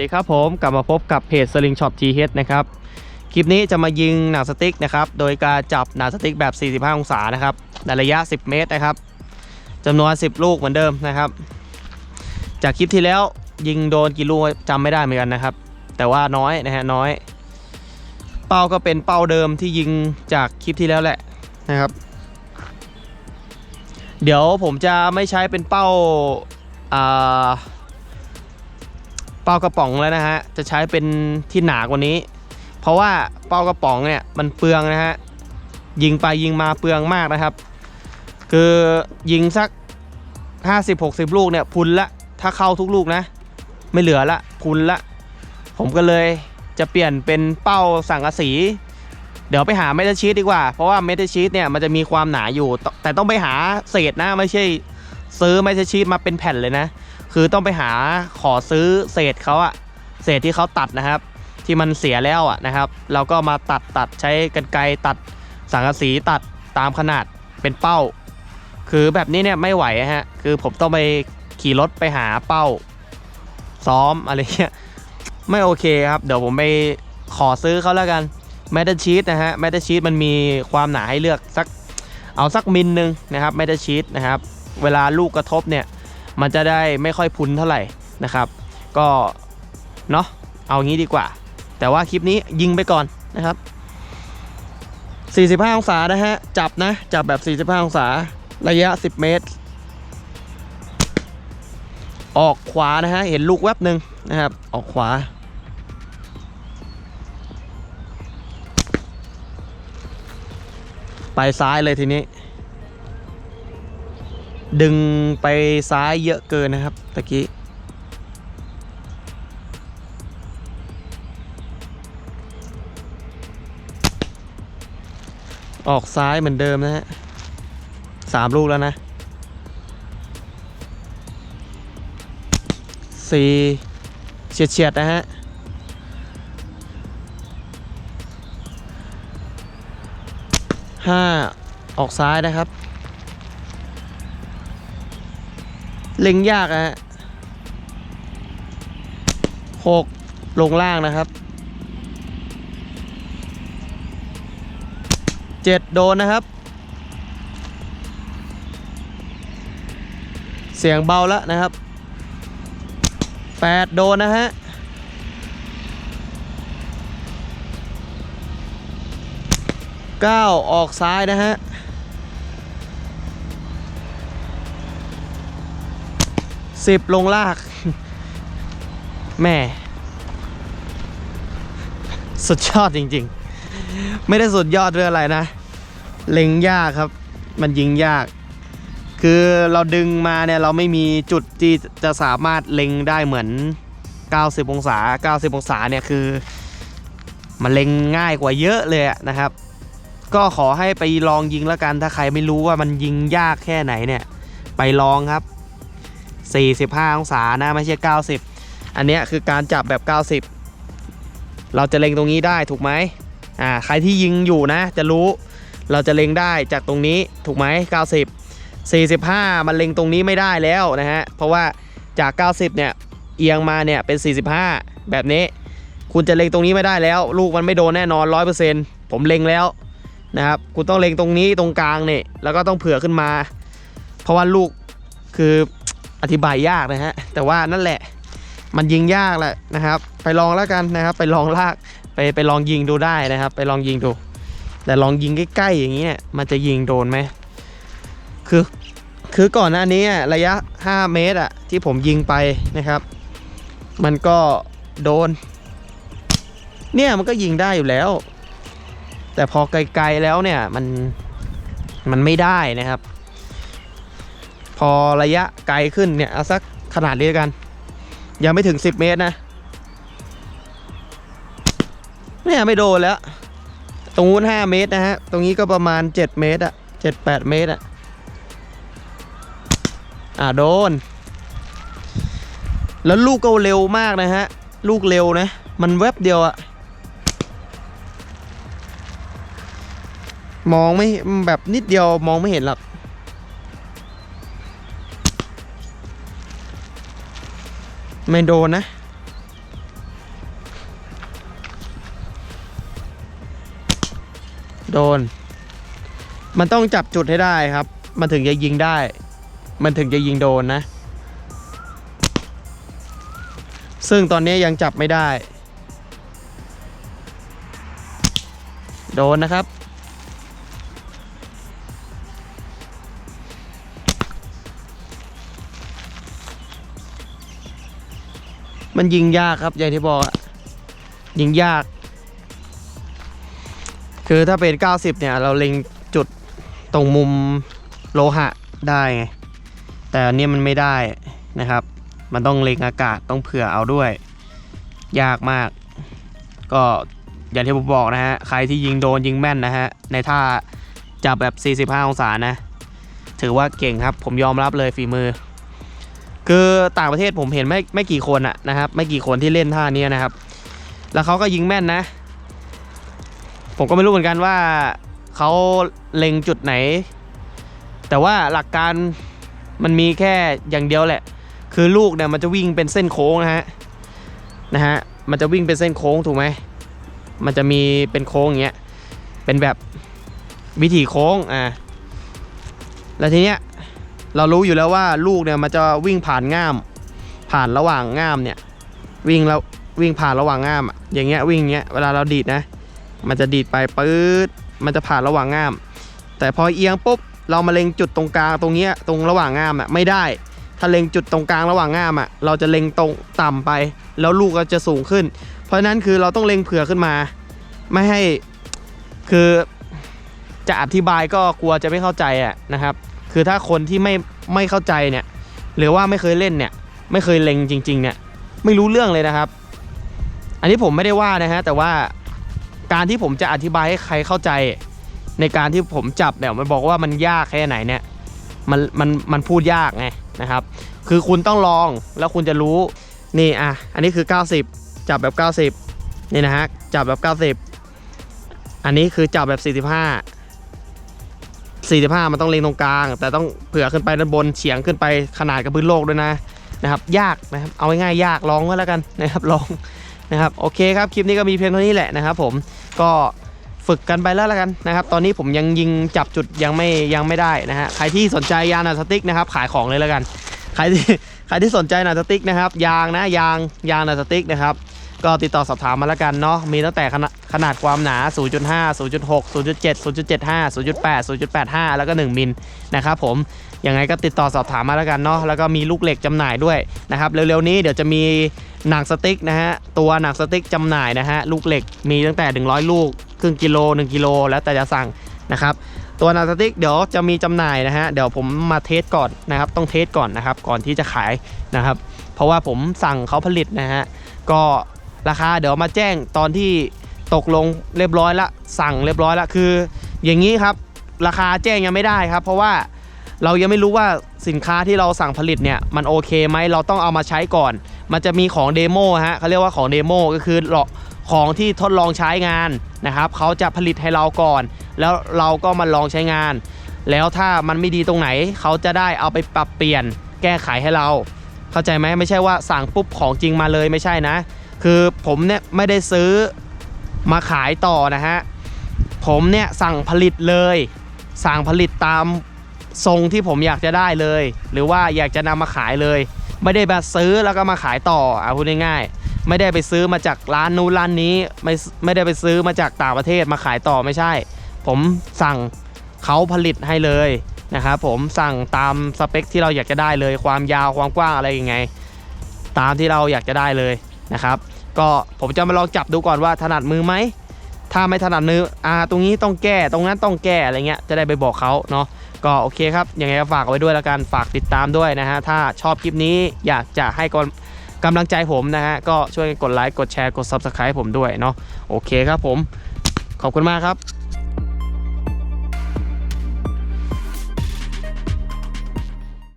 วัสดีครับผมกลับมาพบกับเพจ Sling Shop GH นะครับ คลิปนี้จะมายิงหนังสติ๊กนะครับ โดยการจับหนังสติ๊กแบบ 45 องศานะครับในระยะ 10 เมตรนะครับจำนวน 10 ลูกเหมือนเดิมนะครับ จากคลิปที่แล้วยิงโดนกี่ลูกจำไม่ได้เหมือนกันนะครับ แต่ว่าน้อยนะฮะน้อย เป้าก็เป็นเป้าเดิมที่ยิงจากคลิปที่แล้วแหละนะครับ เดี๋ยวผมจะไม่ใช้เป็นเป้าอ่า ป้ากระป๋องแล้วนะฮะ จะใช้เป็นที่หนากว่านี้ เพราะว่าเป้ากระป๋องเนี่ยมันเปลืองนะฮะ ยิงไปยิงมาเปลืองมากนะครับ คือยิงสัก 50-60 ลูกเนี่ยพุนละ ถ้าเข้าทุกลูกนะ ไม่เหลือละพุนละ ผมก็เลยจะเปลี่ยนเป็นเป้าสังกะสี เดี๋ยวไปหาเมทัลชีตดีกว่า เพราะว่าเมทัลชีตเนี่ยมันจะมีความหนาอยู่ แต่ต้องไปหาเศษนะไม่ใช่ซื้อเมทัลชีตมาเป็นแผ่นเลยนะ คือต้องไปหาขอซื้อเศษเขาอะเศษที่เขาตัดนะครับ ที่มันเสียแล้วอะนะครับ เราก็มาตัดตัดใช้กันไกรตัดสังกะสีตัดตามขนาดเป็นเป้า คือแบบนี้เนี่ยไม่ไหวฮะคือผมต้องไปขี่รถไปหาเป้า ซ้อมอะไรเงี้ยไม่โอเคครับเดี๋ยวผมไปขอซื้อเขาแล้วกันแมตต์ชีตนะฮะแมตต์ชีตมันมีความหนาให้เลือกสักเอาสักมิลหนึงนะครับแมตต์ชีตนะครับ เวลาลูกกระทบเนี่ย มันจะได้ไม่ค่อยพุนเท่าไหร่นะครับ ก็เนาะเอางี้ดีกว่า แต่ว่าคลิปนี้ยิงไปก่อนนะครับ 45 องศานะฮะ จับนะ จับแบบ 45 องศา ระยะ 10 เมตร ออกขวานะฮะ เห็นลูกแวบหนึ่งนะครับ ออกขวา ไปซ้ายเลยทีนี้ ดึงไปซ้ายเยอะเกินนะครับตะกี้ออกซ้ายเหมือนเดิมนะฮะสามลูกแล้วนะสี่เฉียดเฉียดๆนะฮะห้าออกซ้ายนะครับ เล็งยากอะฮะหกลงล่างนะครับเจ็ดโดนนะครับ เสียงเบาแล้วนะครับแปดโดนนะฮะเก้าออกซ้ายนะฮะ สิบลงลาก แม่ สุดยอดจริงๆ ไม่ได้สุดยอดเรื่องอะไรนะ เล็งยากครับ มันยิงยาก คือเราดึงมาเนี่ยเราไม่มีจุดที่จะสามารถเล็งได้เหมือน 90 องศา 90 องศาเนี่ยคือ มันเล็งง่ายกว่าเยอะเลยนะครับ ก็ขอให้ไปลองยิงแล้วกันถ้าใครไม่รู้ว่ามันยิงยากแค่ไหนเนี่ย ไปลองครับ 45 องศานะไม่ใช่ 90 อันนี้คือการจับแบบ 90 เราจะเล็งตรงนี้ได้ถูกไหมอ่าใครที่ยิงอยู่นะ จะรู้เราจะเล็งได้จากตรงนี้ถูกไหม90 45 มันเล็งตรงนี้ไม่ได้แล้วนะฮะเพราะว่าจาก 90 เนี่ยเอียงมาเนี่ยเป็น 45 แบบนี้ คุณจะเล็งตรงนี้ไม่ได้แล้ว ลูกมันไม่โดนแน่นอน 100%ผมเล็งแล้วนะครับคุณต้องเล็งตรงนี้ตรงกลางเนี่ยแล้วก็ต้องเผื่อขึ้นมา เพราะว่าลูกคือ อธิบายยากนะฮะ แต่ว่านั่นแหละ มันยิงยากแหละนะครับ ไปลองแล้วกันนะครับ ไปลองลาก ไปไปลองยิงดูได้นะครับ ไปลองยิงดู แต่ลองยิงใกล้ๆอย่างนี้เนี่ยมันจะยิงโดนไหม คือ คือก่อนหน้านี้อะระยะ 5 เมตรอะที่ผมยิงไปนะครับ มันก็โดน เนี่ยมันก็ยิงได้อยู่แล้ว แต่พอไกลๆแล้วเนี่ยมัน มันไม่ได้นะครับ พอระยะไกลขึ้นเนี่ยเอาสักขนาดนี้แล้วกัน ยังไม่ถึง 10 เมตรนะเนี่ยไม่โดนแล้ว ตรงนู้น5เมตรนะฮะ ตรงนี้ก็ประมาณ 7 เมตรอะ7 8 เมตรอะอ่าโดน แล้วลูกก็เร็วมากนะฮะ ลูกเร็วนะ มันแวบเดียวอะมองไม่แบบนิดเดียวมองไม่เห็นหรอก ไม่โดนนะ โดน มันต้องจับจุดให้ได้ครับ มันถึงจะยิงได้ มันถึงจะยิงโดนนะ ซึ่งตอนนี้ยังจับไม่ได้ โดนนะครับ มันยิงยากครับอย่างที่บอกยิงยาก คือถ้าเป็น 90 เนี่ย เราเล็งจุดตรงมุมโลหะได้ไง แต่อันเนี้ยมันไม่ได้นะครับ มันต้องเล็งอากาศต้องเผื่อเอาด้วย ยากมาก ก็อย่างที่ผมบอกนะฮะ ใครที่ยิงโดนยิงแม่นนะฮะ ในท่าจับแบบ 45 องศานะ ถือว่าเก่งครับ ผมยอมรับเลยฝีมือ คือต่างประเทศผมเห็นไม่ไม่กี่คนอะนะครับ ไม่กี่คนที่เล่นท่านี้นะครับ แล้วเขาก็ยิงแม่นนะ ผมก็ไม่รู้เหมือนกันว่าเขาเล็งจุดไหน แต่ว่าหลักการมันมีแค่อย่างเดียวแหละ คือลูกเนี่ยมันจะวิ่งเป็นเส้นโค้งนะฮะนะฮะมันจะวิ่งเป็นเส้นโค้งถูกไหมมันจะมีเป็นโค้งอย่างเงี้ยเป็นแบบวิถีโค้งอ่าแล้วทีเนี้ย เรารู้อยู่แล้วว่าลูกเนี่ยมันจะวิ่งผ่านง่าม ผ่านระหว่างง่ามเนี่ย วิ่งแล้ววิ่งผ่านระหว่างง่ามอะอย่างเงี้ยวิ่งเงี้ยเวลาเราดีดนะ มันจะดีดไปปื๊ดมันจะผ่านระหว่างง่าม แต่พอเอียงปุ๊บเรามาเล็งจุดตรงกลางตรงเนี้ยตรงระหว่างง่ามอะไม่ได้ ถ้าเล็งจุดตรงกลางระหว่างง่ามอะเราจะเล็งตรงต่ำไป แล้วลูกก็จะสูงขึ้น เพราะฉะนั้นคือเราต้องเล็งเผื่อขึ้นมา ไม่ให้คือจะอธิบายก็กลัวจะไม่เข้าใจอะนะครับ คือถ้าคนที่ไม่ไม่เข้าใจเนี่ย หรือว่าไม่เคยเล่นเนี่ย ไม่เคยเล็งจริง ๆ เนี่ย ไม่รู้เรื่องเลยนะครับ อันนี้ผมไม่ได้ว่านะฮะ แต่ว่าการที่ผมจะอธิบายให้ใครเข้าใจ ในการที่ผมจับเนี่ยมันบอกว่ามันยากแค่ไหนเนี่ย มันมันมันพูดยากไงนะครับ คือคุณต้องลองแล้วคุณจะรู้ นี่อะ อันนี้คือ 90 จับแบบ 90 นี่นะฮะ จับแบบ 90 อันนี้คือจับแบบ 45 45 มันต้องเล็งตรงกลาง แต่ต้องเผื่อขึ้นไปด้านบนเฉียงขึ้นไปขนาดกับพื้นโลกด้วยนะนะครับยากนะครับเอาง่ายๆยากลองก็แล้วกันนะครับลองนะครับโอเคครับคลิปนี้ก็มีเพียงเท่านี้แหละนะครับ ผมก็ฝึกกันไปแล้วละกันนะครับ ตอนนี้ผมยังยิงจับจุดยังไม่ยังไม่ได้นะฮะใครที่สนใจยางหนาสติกนะครับ ขายของเลยแล้วกัน ใครที่ใครที่สนใจหนาสติกนะครับ ยางนะยางยางหนาสติกนะครับ ก็ติดต่อสอบถามมาแล้วกันเนาะมีตั้งแต่ขนาด ขนาดความหนา 0.5 0.6 0.7 0.75 0.8 0.85 แล้วก็ 1 มิลนะครับผม ยังไงก็ติดต่อสอบถามมาแล้วกันเนาะ แล้วก็มีลูกเหล็กจำหน่ายด้วยนะครับ เร็วๆนี้เดี๋ยวจะมีหนังสติ๊กนะฮะ ตัวหนังสติ๊กจำหน่ายนะฮะ ลูกเหล็กมีตั้งแต่ 100 ลูก ครึ่งกิโล 1 กิโล แล้วแต่จะสั่งนะครับ ตัวหนังสติ๊กเดี๋ยวจะมีจำหน่ายนะฮะ เดี๋ยวผมมาเทสก่อนนะครับ ต้องเทสก่อนนะครับ ก่อนที่จะขายนะครับ เพราะว่าผมสั่งเขาผลิตนะฮะ ก็ราคาเดี๋ยวมาแจ้งตอนที่ ตกลงเรียบร้อยละ สั่งเรียบร้อยละคือ อย่างนี้ครับราคาแจ้งยังไม่ได้ครับ เพราะว่าเรายังไม่รู้ว่าสินค้าที่เราสั่งผลิตเนี่ยมันโอเคไหมเราต้องเอามาใช้ก่อน มันจะมีของเดโมฮะเขาเรียกว่าของเดโมก็คือหลอกของที่ทดลองใช้งานนะครับเขาจะผลิตให้เราก่อน แล้วเราก็มาลองใช้งาน แล้วถ้ามันไม่ดีตรงไหนเขาจะได้เอาไปปรับเปลี่ยนแก้ไขให้เรา เข้าใจไหมไม่ใช่ว่าสั่งปุ๊บของจริงมาเลยไม่ใช่นะ คือผมเนี่ยไม่ได้ซื้อ มาขายต่อนะฮะ ผมเนี่ยสั่งผลิตเลย สั่งผลิตตามทรงที่ผมอยากจะได้เลย หรือว่าอยากจะนำมาขายเลย ไม่ได้มาซื้อแล้วก็มาขายต่ออะพูดง่ายๆไม่ได้ไปซื้อมาจากร้านนู้นร้านนี้ไม่ไม่ได้ไปซื้อมาจากต่างประเทศมาขายต่อไม่ใช่ ผมสั่งเขาผลิตให้เลยนะครับผมสั่งตามสเปคที่เราอยากจะได้เลย ความยาวความกว้างอะไรยังไง ตามที่เราอยากจะได้เลยนะครับ ก็ผมจะมาลองจับดูก่อนว่าถนัดมือไหมถ้าไม่ถนัดมืออ่าตรงนี้ต้องแก้ตรงนั้นต้องแก้อะไรเงี้ยจะได้ไปบอกเขาเนาะก็โอเคครับยังไงก็ฝากเอาไว้ด้วยแล้วกันฝากติดตามด้วยนะฮะถ้าชอบคลิปนี้อยากจะให้กนกำลังใจผมนะฮะก็ช่วยกดไลค์กดแชร์กด Subscribe ผมด้วยเนาะโอเคครับผม ขอบคุณมากครับ